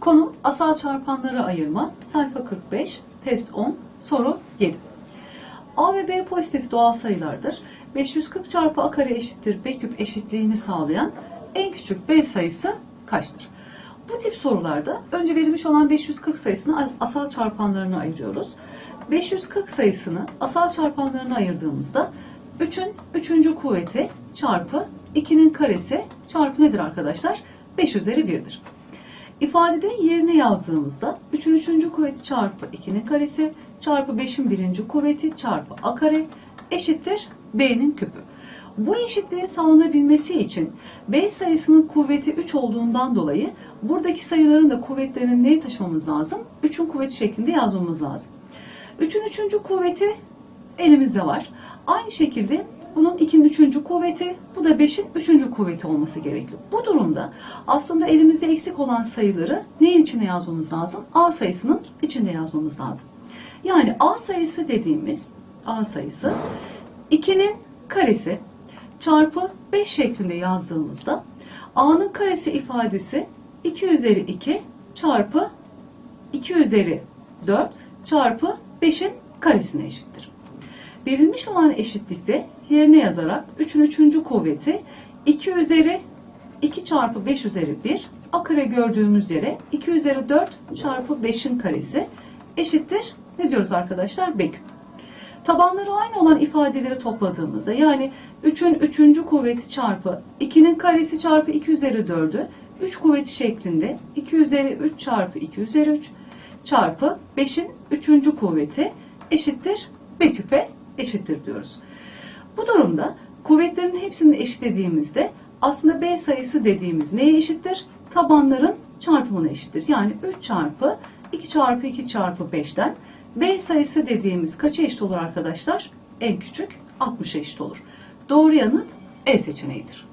Konu asal çarpanları ayırma. Sayfa 45, test 10, soru 7. A ve B pozitif doğal sayılardır. 540 çarpı A kare eşittir B küp eşitliğini sağlayan en küçük B sayısı kaçtır? Bu tip sorularda önce verilmiş olan 540 sayısını as- asal çarpanlarına ayırıyoruz. 540 sayısını asal çarpanlarına ayırdığımızda 3'ün 3. kuvveti çarpı 2'nin karesi çarpı nedir arkadaşlar? 5 üzeri 1'dir. İfadede yerine yazdığımızda 3'ün 3. kuvveti çarpı 2'nin karesi çarpı 5'in 1. kuvveti çarpı a kare eşittir b'nin küpü. Bu eşitliğin sağlanabilmesi için b sayısının kuvveti 3 olduğundan dolayı buradaki sayıların da kuvvetlerini neyi taşımamız lazım? 3'ün kuvveti şeklinde yazmamız lazım. 3'ün 3. kuvveti elimizde var. Aynı şekilde bunun 2'nin 3. kuvveti, bu da 5'in 3. kuvveti olması gerekiyor. Bu durumda aslında elimizde eksik olan sayıları neyin içine yazmamız lazım? A sayısının içinde yazmamız lazım. Yani A sayısı dediğimiz A sayısı 2'nin karesi çarpı 5 şeklinde yazdığımızda A'nın karesi ifadesi 2 üzeri 2 çarpı 2 üzeri 4 çarpı 5'in karesine eşittir. Verilmiş olan eşitlikte yerine yazarak 3'ün 3. kuvveti 2 üzeri 2 çarpı 5 üzeri 1 a kare gördüğümüz yere 2 üzeri 4 çarpı 5'in karesi eşittir. Ne diyoruz arkadaşlar? B küp. Tabanları aynı olan ifadeleri topladığımızda yani 3'ün 3. kuvveti çarpı 2'nin karesi çarpı 2 üzeri 4'ü 3 kuvveti şeklinde 2 üzeri 3 çarpı 2 üzeri 3 çarpı 5'in 3. kuvveti eşittir B küpe eşittir diyoruz. Bu durumda kuvvetlerin hepsini eşitlediğimizde aslında B sayısı dediğimiz neye eşittir? Tabanların çarpımına eşittir. Yani 3 çarpı 2 çarpı 2 çarpı 5'ten B sayısı dediğimiz kaça eşit olur arkadaşlar? En küçük 60'a eşit olur. Doğru yanıt E seçeneğidir.